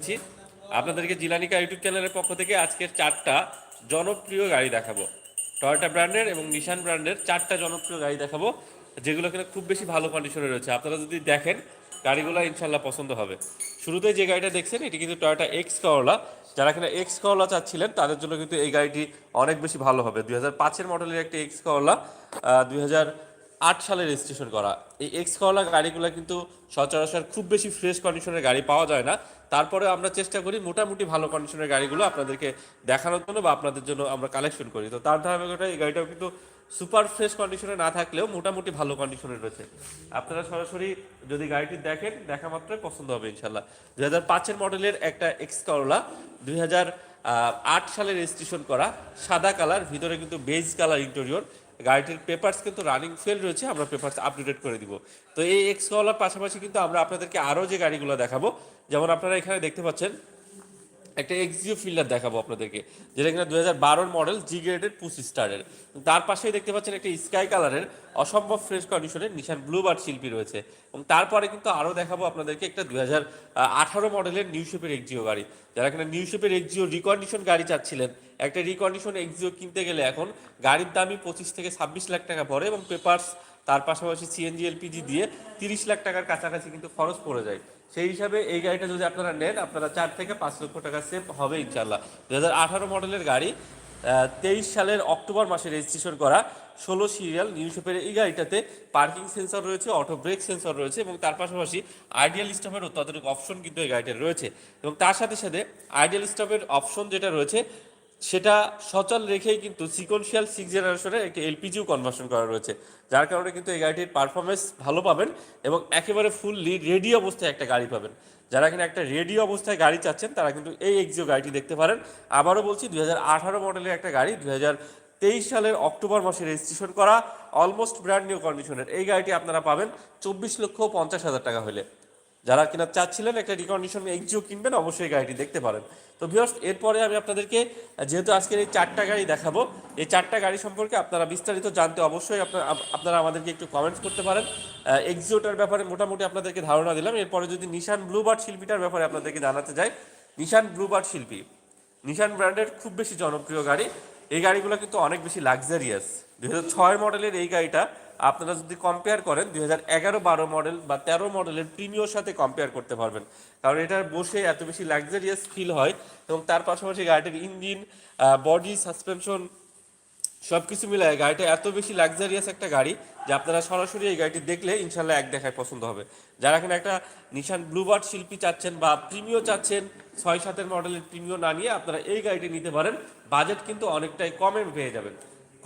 করছি আপনাদেরকে জিলানিকা ইউটিউব চ্যানেলের পক্ষ থেকে আজকের চারটা জনপ্রিয় গাড়ি দেখাবো। টয়োটা ব্র্যান্ডের এবং নিশান ব্র্যান্ডের চারটা জনপ্রিয় গাড়ি দেখাবো যেগুলো কিনা খুব বেশি ভালো কন্ডিশনে রয়েছে। আপনারা যদি দেখেন, গাড়িগুলো ইনশাল্লাহ পছন্দ হবে। শুরুতে যে গাড়িটা দেখছেন, এটি কিন্তু টয়োটা এক্স করলা যারা কিনা এক্স করলা চাচ্ছিলেন, তাদের জন্য কিন্তু এই গাড়িটি অনেক বেশি ভালো হবে। দুই হাজার পাঁচের মডেলের একটি এক্স করলা দুই হাজার আট সালে রেজিস্ট্রেশন করা। এই এক্স করলা গাড়িগুলো কিন্তু সচরাচর খুব বেশি ফ্রেশ কন্ডিশনের গাড়ি পাওয়া যায় না। তারপরে আমরা চেষ্টা করি মোটামুটি ভালো কন্ডিশনের গাড়িগুলো আপনাদেরকে দেখানোর জন্য বা আপনাদের জন্য আমরা কালেকশন করি। তো তার ধারাবাহিকতা এই গাড়িটাও কিন্তু সুপার ফ্রেশ কন্ডিশনে না থাকলেও মোটামুটি ভালো কন্ডিশনে রয়েছে। আপনারা সরাসরি যদি গাড়িটি দেখেন, দেখা মাত্রই পছন্দ হবে ইনশাল্লাহ দুই হাজার পাঁচের মডেলের একটা এক্স করলা দুই হাজার আট সালে রেজিস্ট্রেশন করা, সাদা কালার ভিতরে কিন্তু বেজ কালার ইন্টেরিয়র গাড়িটির পেপারস কিন্তু রানিং ফেল রয়েছে, আমরা পেপারস আপডেট করে দিব। তো এই এক্স পাশাপাশি কিন্তু আমরা আপনাদেরকে আরও যে গাড়িগুলো দেখাবো, যেমন আপনারা এখানে দেখতে পাচ্ছেন একটা এক্সিও ফিল্ডার দেখাবো আপনাদেরকে, যেটা কিনা দু হাজার মডেল জি গ্রেডের পুশ স্টারের তার পাশেই দেখতে পাচ্ছেন একটা স্কাই কালারের অসম্ভব ফ্রেশ কন্ডিশনের নিশান ব্লুবার্ড শিল্পী রয়েছে। এবং তারপরে কিন্তু আরও দেখাবো আপনাদেরকে একটা দু হাজার আঠারো মডেলের নিউ শেপের এক্সিও গাড়ি। যারা কিনা নিউ শেপের এক্সিও রিকন্ডিশন গাড়ি চাচ্ছিলেন, একটা রিকন্ডিশন এক্সিও কিনতে গেলে এখন গাড়ির দামই পঁচিশ থেকে ছাব্বিশ লাখ টাকা পড়ে এবং পেপারস তার পাশাপাশি সিএনজি এলপিজি দিয়ে তিরিশ লাখ টাকার কাছাকাছি কিন্তু খরচ পড়ে যায়। সেই হিসাবে এই গাড়িটা যদি আপনারা নেন, আপনারা চার থেকে পাঁচ লক্ষ টাকা সেভ হবে ইনশাল্লাহ দু হাজার আঠারো মডেলের গাড়ি তেইশ সালের অক্টোবর মাসে রেজিস্ট্রেশন করা, ষোলো সিরিয়াল নিউ শেপের এই গাড়িটাতে পার্কিং সেন্সর রয়েছে অটো ব্রেক সেন্সর রয়েছে এবং তার পাশাপাশি আইডিয়াল স্টপের অত্যাধুনিক অপশন কিন্তু এই গাড়িটার রয়েছে। এবং তার সাথে সাথে আইডিয়াল স্টপের অপশন যেটা রয়েছে সেটা সচল রেখেই কিন্তু সিকোয়েন্সিয়াল সিক্স জেনারেশনের একটি এলপিজিও কনভার্সন করা রয়েছে। যার কারণে কিন্তু এই গাড়িটির পারফরমেন্স ভালো পাবেন এবং একেবারে ফুললি রেডি অবস্থায় একটা গাড়ি পাবেন। যারা কিনা একটা রেডি অবস্থায় গাড়ি চাচ্ছেন, তারা কিন্তু এই এক্সিও গাড়িটি দেখতে পারেন। আবারও বলছি, দুই হাজার আঠারো মডেলের একটা গাড়ি, দুই তেইশ সালের অক্টোবর মাসে রেজিস্ট্রেশন করা অলমোস্ট ব্র্যান্ড নিউ কন্ডিশনের এই গাড়িটি আপনারা পাবেন চব্বিশ লক্ষ পঞ্চাশ হাজার টাকা হলে। যারা কিনা চাচ্ছিলেন একটা রিকন্ডিশন এক্সিও কিনবেন, অবশ্যই গাড়িটি দেখতে পারেন। তো ভিউয়ার্স এরপরে আমি আপনাদেরকে, যেহেতু আজকের এই চারটা গাড়ি দেখাবো, এই চারটা গাড়ি সম্পর্কে আপনারা বিস্তারিত জানতে অবশ্যই আপনারা আমাদেরকে একটু কমেন্টস করতে পারেন। এক্সিওটার ব্যাপারে মোটামুটি আপনাদেরকে ধারণা দিলাম। এরপরে যদি নিশান ব্লুবার্ড শিল্পীটার ব্যাপারে আপনাদেরকে জানাতে যাই নিশান ব্লুবার্ড শিল্পী। নিশান ব্র্যান্ডের খুব বেশি জনপ্রিয় গাড়ি। এই গাড়িগুলো কিন্তু অনেক বেশি লাক্সারিয়াস দু হাজার ছয় মডেলের এই গাড়িটা আপনারা যদি কম্পেয়ার করেন, দুই হাজার এগারো বারো মডেল বা তেরো মডেলের প্রিমিয়র সাথে কম্পেয়ার করতে পারবেন। কারণ এটার বসে এত বেশি লাক্সারিয়াস ফিল হয় এবং তার পাশাপাশি গাড়িটির ইঞ্জিন বডি সাসপেনশন সব কিছু মিলায় গাড়িটা এত বেশি লাক্সারিয়াস একটা গাড়ি যে আপনারা সরাসরি এই গাড়িটি দেখলে ইনশাল্লাহ এক দেখায় পছন্দ হবে। যারা কিনা একটা নিশান ব্লুবার্ড শিল্পী চাচ্ছেন বা প্রিমিও চাচ্ছেন, ছয়, সাতের মডেলের প্রিমিও না নিয়ে আপনারা এই গাড়িটি নিতে পারেন। বাজেট কিন্তু অনেকটাই কমে পেয়ে যাবেন।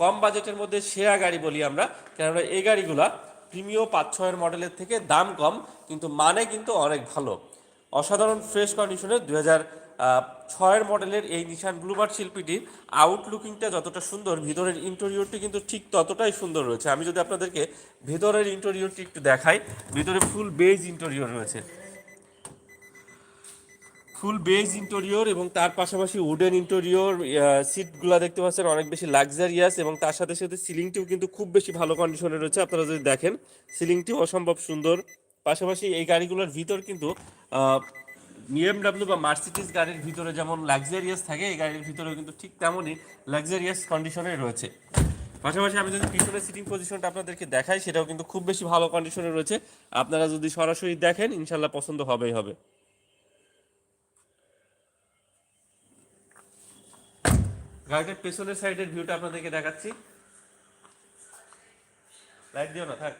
কম বাজেটের মধ্যে সেরা গাড়ি বলি আমরা। কেননা এই গাড়িগুলা প্রিমিও পাঁচ ছয়ের মডেলের থেকে দাম কম, কিন্তু মানে কিন্তু অনেক ভালো। অসাধারণ ফ্রেশ কন্ডিশনের দু হাজার ছয়ের মডেলের এই নিশান ব্লুবার্ড শিল্পীটির আউটলুকিংটা যতটা সুন্দর, ভিতরের ইন্টেরিয়রটি কিন্তু ঠিক ততটাই সুন্দর রয়েছে। আমি যদি আপনাদেরকে ভেতরের ইন্টেরিয়রটি একটু দেখাই, ভিতরে ফুল বেজ ইন্টেরিয়র রয়েছে। ফুল বেজ ইন্টেরিয়র এবং তার পাশাপাশি উডেন ইন্টেরিয়র সিটগুলো দেখতে পাচ্ছেন অনেক বেশি লাক্সারিয়াস এবং তার সাথে সাথে সিলিংটিও কিন্তু খুব বেশি ভালো কন্ডিশনে রয়েছে। আপনারা যদি দেখেন, সিলিংটিও অসম্ভব সুন্দর। পাশাপাশি এই গাড়িগুলোর ভিতর কিন্তু বিএমডাব্লিউ বা মার্সিডিস গাড়ির ভিতরে যেমন লাক্সারিয়াস থাকে, এই গাড়ির ভিতরে কিন্তু ঠিক তেমনই লাক্সারিয়াস কন্ডিশনে রয়েছে। পাশাপাশি আমি যদি পিছনের সিটিং পজিশনটা আপনাদেরকে দেখাই, সেটাও কিন্তু খুব বেশি ভালো কন্ডিশনে রয়েছে। আপনারা যদি সরাসরি দেখেন ইনশাল্লাহ পছন্দ হবেই হবে। গাড়িটার পেছনের সাইডের ভিউটা আপনাদেরকে দেখাচ্ছি। লাইট দিও না, থাক।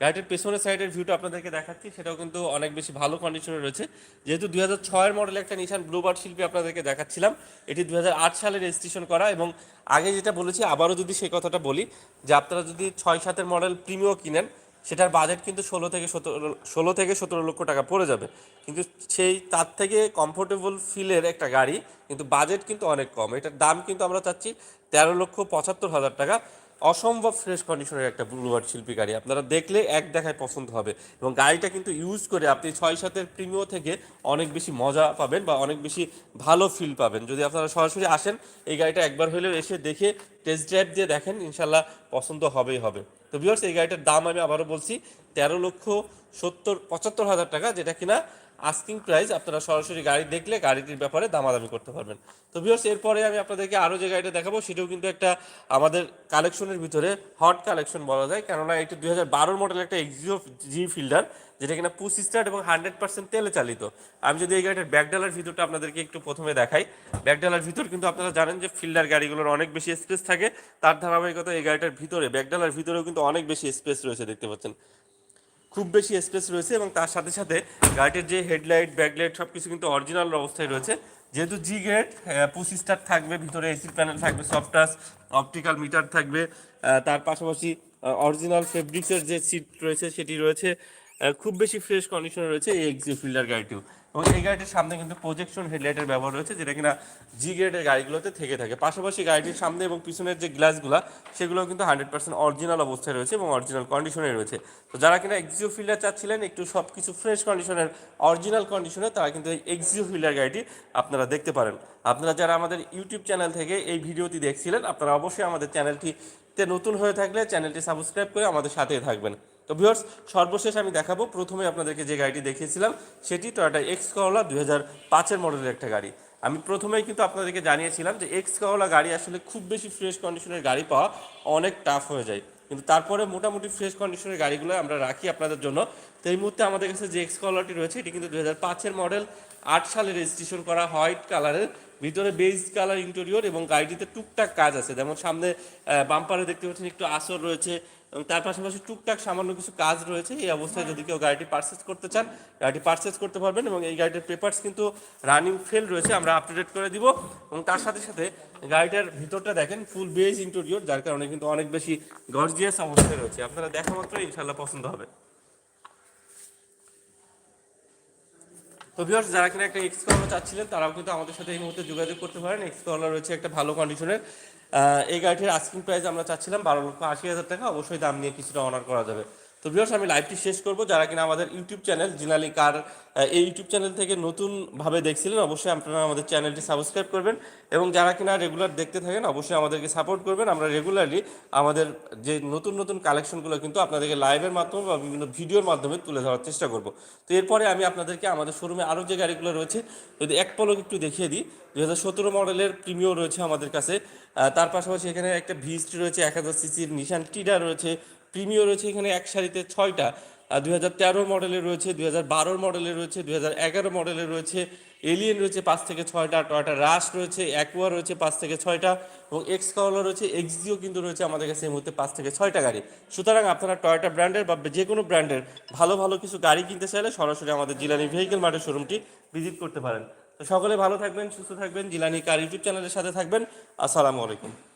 গাড়িটির পেছনের সাইডের ভিউটা আপনাদেরকে দেখাচ্ছি, সেটাও কিন্তু অনেক বেশি ভালো কন্ডিশনে রয়েছে। যেহেতু দুই হাজার ছয়ের মডেল একটা নিশান ব্লুবার্ড শিল্পী আপনাদেরকে দেখাচ্ছিলাম, এটি দুই হাজার আট সালে রেজিস্ট্রেশন করা এবং আগে যেটা বলেছি, আবারও যদি সেই কথাটা বলি, যে আপনারা যদি ছয় সাতের মডেল প্রিমিও কিনেন সেটার বাজেট কিন্তু ষোলো থেকে সতেরো, ষোলো থেকে সতেরো লক্ষ টাকা পড়ে যাবে। কিন্তু সেই, তার থেকে কমফোর্টেবল ফিলের একটা গাড়ি, কিন্তু বাজেট কিন্তু অনেক কম। এটার দাম কিন্তু আমরা চাচ্ছি তেরো লক্ষ পঁচাত্তর হাজার টাকা। অসম্ভব ফ্রেশ কন্ডিশনের একটা ব্লুয়ার্ড শিল্পী গাড়ি। আপনারা দেখলে এক দেখায় পছন্দ হবে। এবং গাড়িটা কিন্তু ইউজ করে আপনি ছয় সাতের প্রিমিও থেকে অনেক বেশি মজা পাবেন বা অনেক বেশি ভালো ফিল পাবেন। যদি আপনারা সরাসরি আসেন, এই গাড়িটা একবার হলেও এসে দেখে টেস্ট ড্রাইভ দিয়ে দেখেন ইনশাল্লাহ পছন্দ হবেই হবে। তো বিয়ার্স এই গাড়িটার দাম আমি আবারও বলছি, তেরো লক্ষ সত্তর, পঁচাত্তর হাজার টাকা, যেটা কিনা আস্কিং প্রাইস আপনারা সরাসরি গাড়ি দেখলে গাড়িটির ব্যাপারে দামাদামি করতে পারবেন। তো ভিউয়ার্স এরপরে আমি আপনাদেরকে আরও যে গাড়িটা দেখাবো, সেটাও কিন্তু একটা আমাদের কালেকশনের ভিতরে হট কালেকশন বলা যায়। কেননা এটি দুই হাজার বারোর মডেল একটা এক্সিও জি ফিল্ডার যেটা কিনা পুশ স্টার্ট এবং হান্ড্রেড পার্সেন্ট তেলে চালিত। আমি যদি এই গাড়িটার ব্যাকডালার ভিতরটা আপনাদেরকে একটু প্রথমে দেখাই। ব্যাকডালার ভিতর কিন্তু আপনারা জানেন যে ফিল্ডার গাড়িগুলোর অনেক বেশি স্পেস থাকে। তার ধারাবাহিকতা এই গাড়িটার ভিতরে ব্যাকডালার ভিতরেও কিন্তু অনেক বেশি স্পেস রয়েছে, দেখতে পাচ্ছেন। খুব বেশি স্পেস রয়েছে এবং তার সাথে সাথে গাড়িটির যে হেডলাইট ব্যাকলাইট সব কিছু কিন্তু অরিজিনাল অবস্থায় রয়েছে। যেহেতু জি গেট পুসি স্টার থাকবে, ভিতরে এসি প্যানেল থাকবে সফট টাচ অপটিক্যাল মিটার থাকবে তার পাশাপাশি অরিজিনাল ফেব্রিক্সের যে সিট রয়েছে, সেটি রয়েছে। খুব বেশি ফ্রেশ কন্ডিশনে রয়েছে এই এক্সিও ফিল্ডার গাড়িটিও। এবং এই গাড়িটির সামনে কিন্তু প্রজেকশন হেডলাইটের ব্যবহার রয়েছে, যেটা কিনা জি গ্রেডের গাড়িগুলোতে থেকে থাকে। পাশাপাশি গাড়িটির সামনে এবং পিছনের যে গ্লাসগুলো সেগুলো কিন্তু হান্ড্রেড পার্সেন্ট অরিজিনাল অবস্থায় রয়েছে এবং অরিজিনাল কন্ডিশনে রয়েছে। তো যারা কিনা এক্সিও ফিল্ডার চাচ্ছিলেন, একটু সব কিছু ফ্রেশ কন্ডিশনের অরিজিনাল কন্ডিশনে তারা কিন্তু এই এক্সিও ফিল্ডার গাড়িটি আপনারা দেখতে পারেন। আপনারা যারা আমাদের ইউটিউব চ্যানেল থেকে এই ভিডিওটি দেখছিলেন, আপনারা অবশ্যই আমাদের চ্যানেলটিতে নতুন হয়ে থাকলে চ্যানেলটি সাবস্ক্রাইব করে আমাদের সাথেই থাকবেন। তো ভিউয়ার্স, সর্বশেষ আমি দেখাবো। প্রথমে আপনাদেরকে যে গাড়িটি দেখিয়েছিলাম, সেটি টয়োটা এক্স করলা দুই হাজার পাঁচের মডেলের একটা গাড়ি। আমি প্রথমেই কিন্তু আপনাদেরকে জানিয়েছিলাম যে এক্স করলা গাড়ি আসলে খুব বেশি ফ্রেশ কন্ডিশনের গাড়ি পাওয়া অনেক টাফ হয়ে যায়। কিন্তু তারপরে মোটামুটি ফ্রেশ কন্ডিশনের গাড়িগুলো আমরা রাখি আপনাদের জন্য। তো এই মুহূর্তে আমাদের কাছে যে এক্স কলারটি রয়েছে, এটি কিন্তু দু হাজার পাঁচের মডেল আট সালে রেজিস্ট্রেশন করা হোয়াইট কালারের ভিতরে বেজ কালার ইন্টেরিয়র এবং গাড়িটিতে টুকটাক কাজ আছে। যেমন সামনে বাম্পারে দেখতে পাচ্ছেন একটু আসর রয়েছে। এবং তার পাশাপাশি টুকটাক সামান্য কিছু কাজ রয়েছে। এই অবস্থায় যদি কেউ গাড়িটি পারচেস করতে চান, গাড়িটি পারচেস করতে পারবেন এবং এই গাড়িটির পেপারস কিন্তু রানিং ফেল রয়েছে, আমরা আপডেট করে দিব। এবং তার সাথে সাথে গাড়িটার ভিতরটা দেখেন ফুল বেজ ইন্টেরিয়র যার কারণে কিন্তু অনেক বেশি গর্জিয়াস অবস্থায় রয়েছে। আপনারা দেখা মাত্র ইনশাল্লাহ পছন্দ হবে। তো যারা কিনা একটা এক্স কলার চাচ্ছিলেন, তারাও কিন্তু আমাদের সাথে এই মুহূর্তে যোগাযোগ করতে পারেন। এক্স কলার রয়েছে একটা ভালো কন্ডিশনের এই গাড়িটির আস্কিং প্রাইস আমরা চাচ্ছিলাম বারো লক্ষ আশি হাজার টাকা। অবশ্যই দাম নিয়ে কিছুটা অনার করা যাবে। তো ভিউয়ার্স আমি লাইভটি শেষ করব। যারা কিনা আমাদের ইউটিউব চ্যানেল জিনালি কার এই ইউটিউব চ্যানেল থেকে নতুনভাবে দেখছিলেন, অবশ্যই আপনারা আমাদের চ্যানেলটি সাবস্ক্রাইব করবেন। এবং যারা কিনা রেগুলার দেখতে থাকেন, অবশ্যই আমাদেরকে সাপোর্ট করবেন। আমরা রেগুলারলি আমাদের যে নতুন নতুন কালেকশনগুলো কিন্তু আপনাদেরকে লাইভের মাধ্যমে বা বিভিন্ন ভিডিওর মাধ্যমে তুলে ধরার চেষ্টা করব। তো এরপরে আমি আপনাদেরকে আমাদের শোরুমে আরও যে গাড়িগুলো রয়েছে, যদি এক পলক একটু দেখিয়ে দিই দু হাজার সতেরো মডেলের প্রিমিও রয়েছে আমাদের কাছে। তার পাশাপাশি এখানে একটা ভিস্টি রয়েছে, এক হাজার সিসির নিশান টিডা রয়েছে প্রিমিও রয়েছে এখানে এক সারিতে ছয়টা। দুই হাজার তেরো মডেলের রয়েছে, দুই হাজার বারোর মডেলের রয়েছে, দুই হাজার এগারো মডেলের রয়েছে এলিয়েন রয়েছে পাঁচ থেকে ছয়টা টয়টা রাশ রয়েছে অ্যাকোয়া রয়েছে পাঁচ থেকে ছয়টা এবং এক্স কাওলা রয়েছে এক্সজিও কিন্তু রয়েছে আমাদের কাছে এই মুহূর্তে পাঁচ থেকে ছয়টা গাড়ি। সুতরাং আপনারা টয়টা ব্র্যান্ডের বা যে কোনো ব্র্যান্ডের ভালো ভালো কিছু গাড়ি কিনতে চাইলে সরাসরি আমাদের জিলানি ভেহিকেল মার্টের শোরুমটি ভিজিট করতে পারেন। তো সকলে ভালো থাকবেন, সুস্থ থাকবেন জিলানি কার ইউটিউব চ্যানেলের সাথে থাকবেন। আসসালামু আলাইকুম।